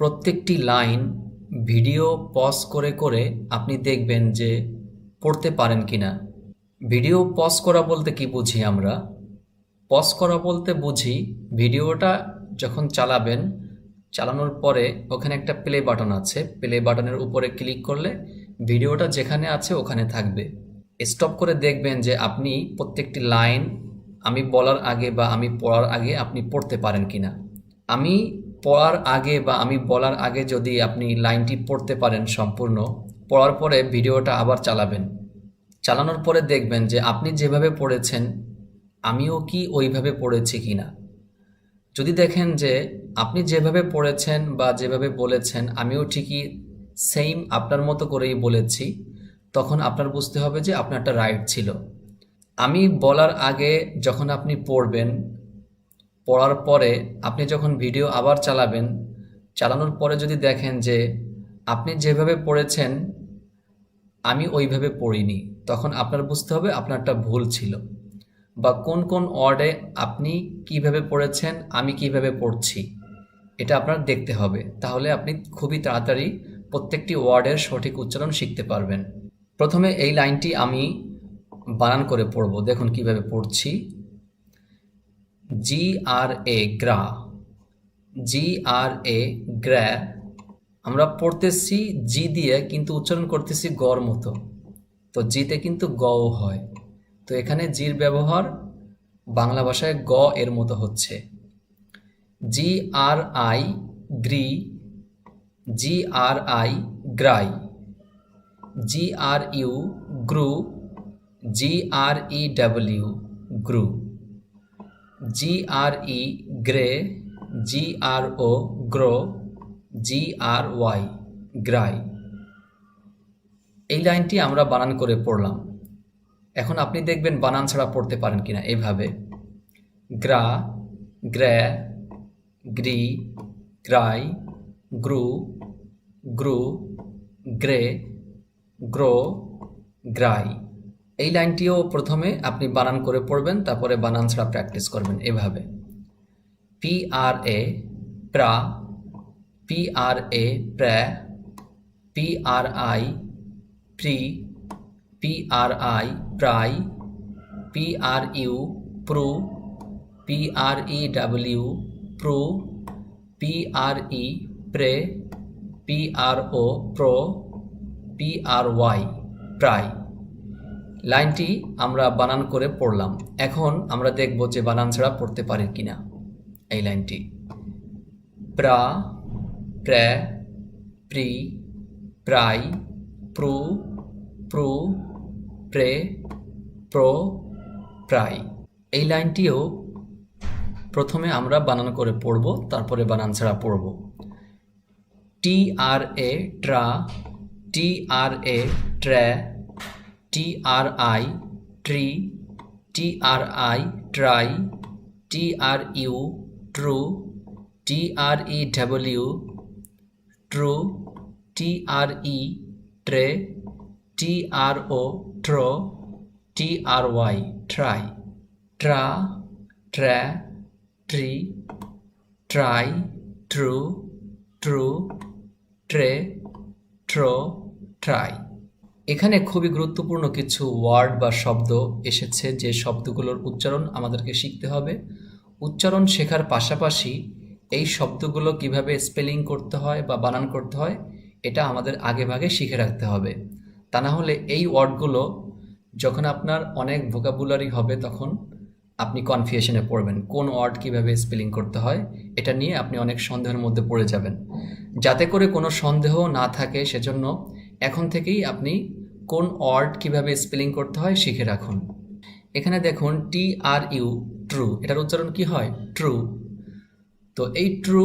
প্রত্যেকটি line video pause করে করে আপনি দেখবেন যে পড়তে পারেন কি না ভিডিও পজ করা বলতে কি বুঝি আমরা? পজ করা বলতে বুঝি ভিডিওটা যখন চালাবেন, চালানোর পরে ওখানে একটা প্লে বাটন আছে। প্লে বাটনের উপরে ক্লিক করলে ভিডিওটা যেখানে আছে ওখানে থাকবে। স্টপ করে দেখবেন যে আপনি প্রত্যেকটি লাইন আমি বলার আগে বা আমি পড়ার আগে আপনি পড়তে পারেন কি না আমি পড়ার আগে বা আমি বলার আগে যদি আপনি লাইনটি পড়তে পারেন সম্পূর্ণ, পড়ার পরে ভিডিওটা আবার চালাবেন। চালানোর পরে দেখবেন যে আপনি যেভাবে পড়েছেন, আমিও কি ওইভাবে পড়েছি কি না যদি দেখেন যে আপনি যেভাবে পড়েছেন বা যেভাবে বলেছেন, আমিও ঠিকই সেম আপনার মতো করেই বলেছি, তখন আপনার বুঝতে হবে যে আপনারটা রাইট ছিল। আমি বলার আগে যখন আপনি পড়বেন পড়ার পরে আপনি যখন ভিডিও আবার চালাবেন, চালানোর পরে যদি দেখেন যে আপনি যেভাবে পড়েছেন, আমি ওইভাবে পড়িনি, তখন আপনার বুঝতে হবে আপনারটা ভুল ছিল। বা কোন কোন ওয়ার্ডে আপনি কীভাবে পড়েছেন, আমি কীভাবে পড়ছি, এটা আপনার দেখতে হবে। তাহলে আপনি খুবই তাড়াতাড়ি প্রত্যেকটি ওয়ার্ডের সঠিক উচ্চারণ শিখতে পারবেন। প্রথমে এই লাইনটি আমি বানান করে পড়ব। দেখুন কীভাবে পড়ছি। জি আর এ গ্রা জি আর এ গ্র্যা আমরা পড়তেছি জি দিয়ে, কিন্তু উচ্চারণ করতেছি গর মতো। তো জিতে কিন্তু গও হয়। তো এখানে জির ব্যবহার বাংলা ভাষায় গ এর মতো হচ্ছে। G R I gri G R I gry G R U gru G R E W grew G R E gre G R O gro G R Y gry এই লাইনটি আমরা বানান করে পড়লাম। এখন আপনি দেখবেন বানান ছাড়া পড়তে পারেন কিনা এইভাবে গ্রা গ্র্যা গ্রি, গ্রাই, গ্রু গ্রু, গ্রে, গ্রো, গ্রাই। এই লাইনটিও প্রথমে আপনি বানান করে পড়বেন, তারপরে বানান ছাড়া প্র্যাকটিস করবেন এভাবে। P R A pra P R A pra P R I pri P R I pry P R U pru P R E W prew P R E pre P R O pro P R Y pry লাইনটি আমরা বানান করে পড়লাম। এখন আমরা দেখব যে বানান ছাড়া পড়তে পারি কিনা এই লাইনটি। Pra pra pri, pry, pru prew, pre, pro, pry. এই লাইনটিও প্রথমে আমরা বানান করে পড়ব, তারপরে বানান ছাড়া পড়ব। T R A, tra, T R A, tra T R I tri T R I try T U tru T E W trew T E tre T O tro T Y try tra tra tri try tru tru tre tro try এখানে খুবই গুরুত্বপূর্ণ কিছু word বা শব্দ এসেছে যে শব্দগুলোর উচ্চারণ আমাদেরকে শিখতে হবে। উচ্চারণ শেখার পাশাপাশি এই শব্দগুলো কীভাবে স্পেলিং করতে হয় বা বানান করতে হয়, এটা আমাদের আগেভাগে শিখে রাখতে হবে। তা না হলে এই ওয়ার্ডগুলো যখন আপনার অনেক ভোকাবুলারি হবে তখন আপনি কনফিউশনে পড়বেন কোন ওয়ার্ড কীভাবে স্পেলিং করতে হয়, এটা নিয়ে আপনি অনেক সন্দেহের মধ্যে পড়ে যাবেন। যাতে করে কোনো সন্দেহ না থাকে সেজন্য এখন থেকেই আপনি কোন ওয়ার্ড কীভাবে স্পেলিং করতে হয় শিখে রাখুন। এখানে দেখুন টি আর ইউ, ট্রু। এটার উচ্চারণ কি হয়? ট্রু। তো এই ট্রু,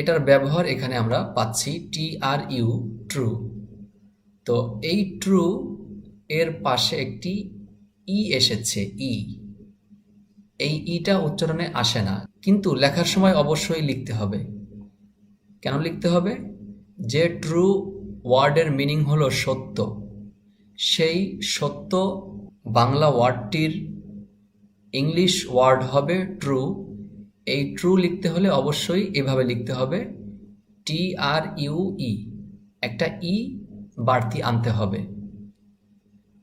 এটার ব্যবহার এখানে আমরা পাচ্ছি টি আর ইউ, ট্রু। তো এই ট্রু এর পাশে একটি ই এসেছে, ই। এই ইটা উচ্চারণে আসে না, কিন্তু লেখার সময় অবশ্যই লিখতে হবে। কেন লিখতে হবে? যে ট্রু ওয়ার্ডের মিনিং হলো সত্য। সেই সত্য বাংলা ওয়ার্ডটির ইংলিশ ওয়ার্ড হবে ট্রু। এই ট্রু লিখতে হলে অবশ্যই এভাবে লিখতে হবে, টি আর ইউ ই, একটা ই বাড়তি আনতে হবে।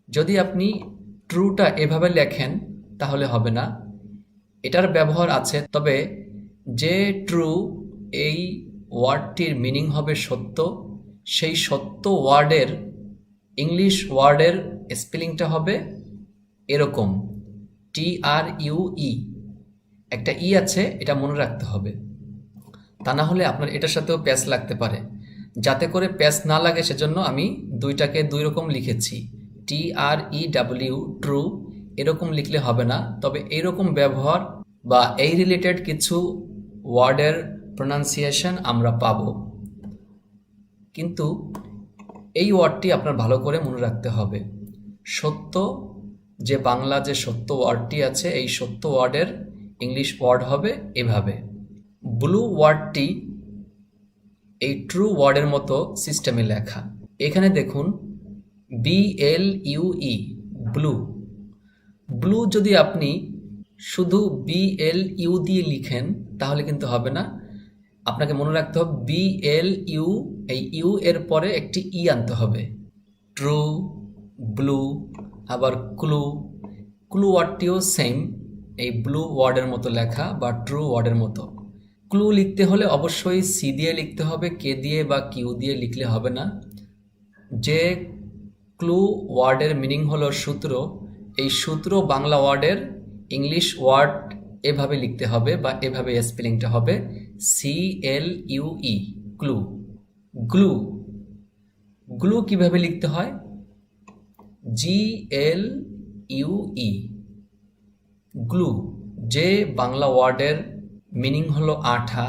যদি আপনি ট্রুটা এভাবে লেখেন, তাহলে হবে না। এটার ব্যবহার আছে, তবে যে ট্রু এই ওয়ার্ডটির মিনিং হবে সত্য, সেই সত্য ওয়ার্ডের ইংলিশ ওয়ার্ডের স্পেলিংটা হবে এরকম টি আর ইউ ই একটা ই আছে, এটা মনে রাখতে হবে। তা না হলে আপনার এটার সাথেও প্যাচ লাগতে পারে। যাতে করে প্যাচ না লাগে, সেজন্য আমি দুইটাকে দুই রকম লিখেছি। টি আর ই ডাব্লিউ ট্রু এরকম লিখলে হবে না। তবে এইরকম ব্যবহার বা এই রিলেটেড কিছু ওয়ার্ডের প্রনাউন্সিয়েশন আমরা পাব। কিন্তু এই ওয়ার্ডটি আপনার ভালো করে মনে রাখতে হবে। সত্য, যে বাংলা যে সত্য ওয়ার্ডটি আছে, এই সত্য ওয়ার্ডের ইংলিশ ওয়ার্ড হবে এভাবে। ব্লু ওয়ার্ডটি এই ট্রু ওয়ার্ডের মতো সিস্টেমে লেখা। এখানে দেখুন B L U E blue. Blue যদি আপনি শুধু বি এল ইউ দিয়ে লিখেন, তাহলে কিন্তু হবে না। আপনাকে মনে রাখতে হবে বি এল ইউ এই ইউ এর পরে একটি ই আনতে হবে। ট্রু, ব্লু, আবার ক্লু। ক্লু ওয়ার্ডটিও সেম, এই ব্লু ওয়ার্ডের মতো লেখা বা ট্রু ওয়ার্ডের মতো। ক্লু লিখতে হলে অবশ্যই সি দিয়ে লিখতে হবে, কে দিয়ে বা কিউ দিয়ে লিখলে হবে না। যে ক্লু ওয়ার্ডের মিনিং হলো সূত্র, এই সূত্র বাংলা ওয়ার্ডের ইংলিশ ওয়ার্ড এভাবে লিখতে হবে বা এভাবে স্পেলিংটা হবে, C L U E, clue. Glue glue কীভাবে লিখতে হয়? জি এল ইউ ই গ্লু যে বাংলা ওয়ার্ডের মিনিং হলো আঠা।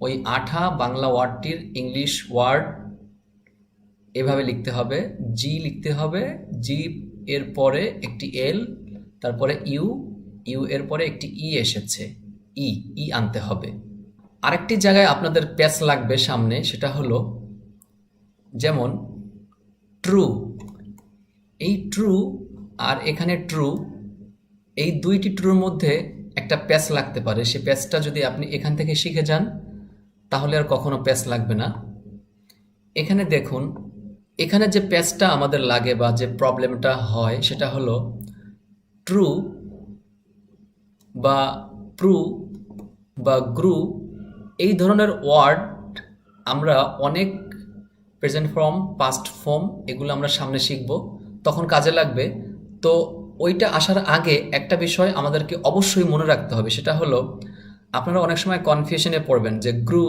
ওই আঠা বাংলা ওয়ার্ডটির ইংলিশ ওয়ার্ড এভাবে লিখতে হবে। জি লিখতে হবে। জি এর পরে একটি এল তারপরে ইউ ইউ এর পরে একটি ই এসেছে। ই ই আনতে হবে। আরেকটি জায়গায় আপনাদের প্যাচ লাগবে সামনে, সেটা হলো যেমন ট্রু এই ট্রু আর এখানে ট্রু এই দুইটি ট্রুর মধ্যে একটা প্যাচ লাগতে পারে। সে প্যাচটা যদি আপনি এখান থেকে শিখে যান, তাহলে আর কখনো প্যাচ লাগবে না। এখানে দেখুন, এখানে যে প্যাচটা আমাদের লাগে বা যে প্রবলেমটা হয়, সেটা হলো ট্রু বা প্রু বা গ্রু এই ধরনের ওয়ার্ড আমরা অনেক প্রেজেন্ট ফর্ম পাস্ট ফর্ম এগুলো আমরা সামনে শিখব, তখন কাজে লাগবে। তো ওইটা আসার আগে একটা বিষয় আমাদেরকে অবশ্যই মনে রাখতে হবে, সেটা হলো আপনারা অনেক সময় কনফিউশনে পড়বেন যে গ্রু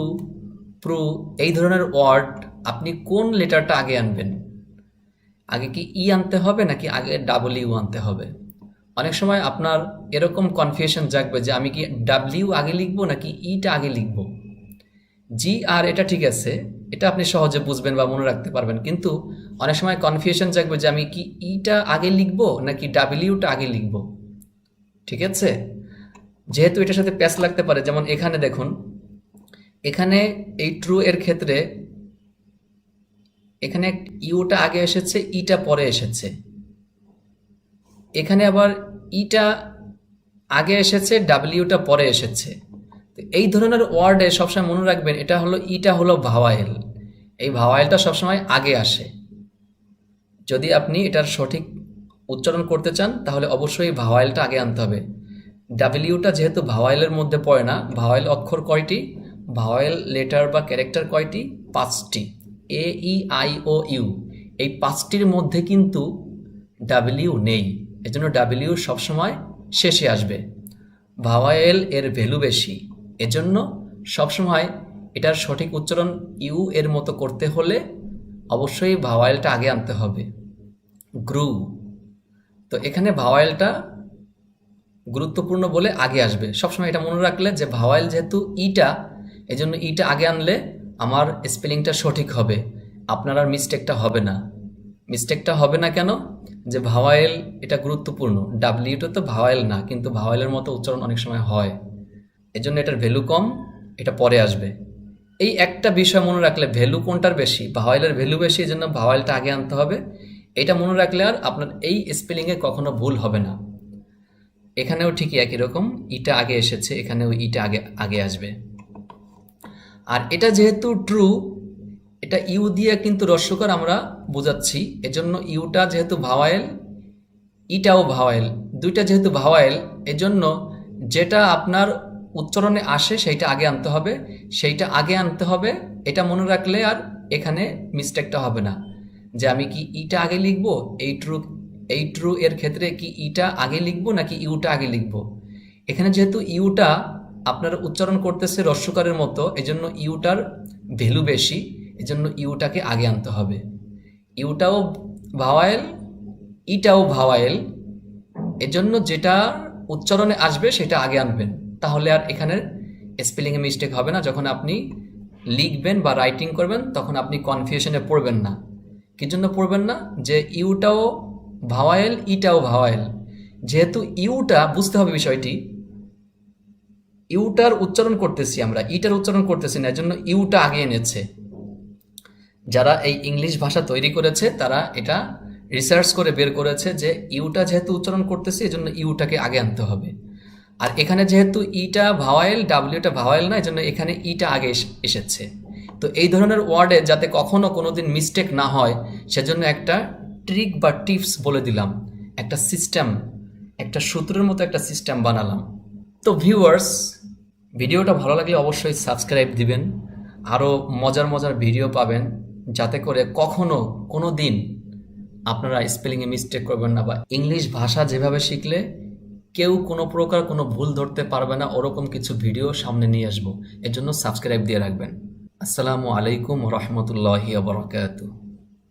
প্রু এই ধরনের ওয়ার্ড আপনি কোন লেটারটা আগে আনবেন? আগে কি ই আনতে হবে নাকি আগে ডাবল ইউ আনতে হবে? অনেক সময় আপনার এরকম কনফিউশন জাগবে যে আমি কি ডাব্লিউ আগে লিখব নাকি ইটা আগে লিখব? জি আর এটা ঠিক আছে, এটা আপনি সহজে বুঝবেন বা মনে রাখতে পারবেন, কিন্তু অনেক সময় কনফিউশন জাগবে যে আমি কি ইটা আগে লিখব নাকি ডাব্লিউটা আগে লিখব? ঠিক আছে? যেহেতু এটার সাথে প্যাচ লাগতে পারে, যেমন এখানে দেখুন, এখানে এই ট্রু এর ক্ষেত্রে এখানে ইউটা আগে এসেছে ইটা পরে এসেছে। এখানে আবার ইটা আগে এসেছে, ডাব্লিউটা পরে এসেছে। তো এই ধরনের ওয়ার্ডে সবসময় মনে রাখবেন, এটা হলো, ইটা হলো ভাওয়াইল। এই ভাওয়াইলটা সবসময় আগে আসে। যদি আপনি এটার সঠিক উচ্চারণ করতে চান, তাহলে অবশ্যই ভাওয়াইলটা আগে আনতে হবে। ডাব্লিউটা যেহেতু ভাওয়াইলের মধ্যে পড়ে না, ভাওয়াইল অক্ষর কয়টি? ভাওয়াইল লেটার বা ক্যারেক্টার কয়টি? পাঁচটি। A, E, I, O, U. এই পাঁচটির মধ্যে কিন্তু ডাব্লিউ নেই। এজন্য ডাব্লিউ সবসময় শেষে আসবে। ভাওয়াইল এর ভ্যালু বেশি। এজন্য সবসময় এটার সঠিক উচ্চারণ ইউ এর মতো করতে হলে অবশ্যই ভাওয়াইলটা আগে আনতে হবে। গ্রু। তো এখানে ভাওয়াইলটা গুরুত্বপূর্ণ বলে আগে আসবে। সবসময় এটা মনে রাখলে যে ভাওয়াইল যেহেতু ইটা, এজন্য ইটা আগে আনলে আমার স্পেলিংটা সঠিক হবে। আপনার আর মিস্টেকটা হবে না। মিস্টেকটা হবে না কেন? যে ভাওয়াইল এটা গুরুত্বপূর্ণ। ডাব্লিউটা তো ভাওয়াইল না, কিন্তু ভাওয়াইলের মতো উচ্চারণ অনেক সময় হয়। এজন্য এটার ভ্যালু কম, এটা পরে আসবে। এই একটা বিষয় মনে রাখলে ভ্যালু কোনটার বেশি? ভাওয়াইলের ভ্যালু বেশি এই জন্য ভাওয়াইলটা আগে আনতে হবে। এটা মনে রাখলে আর আপনার এই স্পেলিংয়ে কখনো ভুল হবে না। এখানেও ঠিকই একই রকম ইটা আগে এসেছে, এখানেও ইটা আগে আগে আসবে। আর এটা যেহেতু ট্রু এটা ইউ দিয়ে কিন্তু রস্যকর আমরা বোঝাচ্ছি। এজন্য ইউটা যেহেতু ভাওয়াইল, ইটাও ভাওয়াইল। দুইটা যেহেতু ভাওয়াইল, এজন্য যেটা আপনার উচ্চারণে আসে সেইটা আগে আনতে হবে। সেইটা আগে আনতে হবে, এটা মনে রাখলে আর এখানে মিস্টেকটা হবে না। যে আমি কি ইটা আগে লিখব? এই ট্রু এই ট্রু এর ক্ষেত্রে কি ইটা আগে লিখব নাকি ইউটা আগে লিখব? এখানে যেহেতু ইউটা আপনার উচ্চারণ করতেছে রস্যকারের মতো, এজন্য ইউটার ভ্যালু বেশি, এজন্য ইউটাকে আগে আনতে হবে। ইউটাও ভাওয়াইল ইটাও ভাওয়াইল এজন্য যেটা উচ্চারণে আসবে সেটা আগে আনবেন। তাহলে আর এখানে স্পেলিংয়ে মিস্টেক হবে না। যখন আপনি লিখবেন বা রাইটিং করবেন, তখন আপনি কনফিউশনে পড়বেন না। কি জন্য পড়বেন না? যে ইউটাও ভাওয়াইল ইটাও ভাওয়াইল যেহেতু ইউটা, বুঝতে হবে বিষয়টি, ইউটার উচ্চারণ করতেছি আমরা, ইটার উচ্চারণ করতেছি না, এজন্য ইউটা আগে এনেছে। যারা এই ইংলিশ ভাষা তৈরি করেছে, তারা এটা রিসার্চ করে বের করেছে যে ইউটা যেহেতু উচ্চারণ করতেছি, এজন্য ইউটাকে আগে আনতে হবে। আর এখানে যেহেতু ইটা ভাওয়াইল, ডাব্লিউটা ভাওয়াইল না, এজন্য এখানে ইটা আগে এস- এসেছে। তো এই ধরনের ওয়ার্ডে যাতে কখনো কোনো দিন মিস্টেক না হয়, সেজন্য একটা ট্রিক বা টিপস বলে দিলাম। একটা সিস্টেম একটা সূত্রের মতো একটা সিস্টেম বানালাম। তো ভিউয়ার্স ভিডিওটা ভালো লাগলে অবশ্যই সাবস্ক্রাইব দিবেন। আরও মজার মজার ভিডিও পাবেন। যাতে করে কখনো কোনো দিন আপনারা স্পেলিংয়ে মিস্টেক করবেন না বা ইংলিশ ভাষা যেভাবে শিখলে কেউ কোনো প্রকার কোনো ভুল ধরতে পারবে না, ওরকম কিছু ভিডিও সামনে নিয়ে আসব। এর জন্য সাবস্ক্রাইব দিয়ে রাখবেন। আসসালামু আলাইকুম রহমতুল্লাহি বরকাতু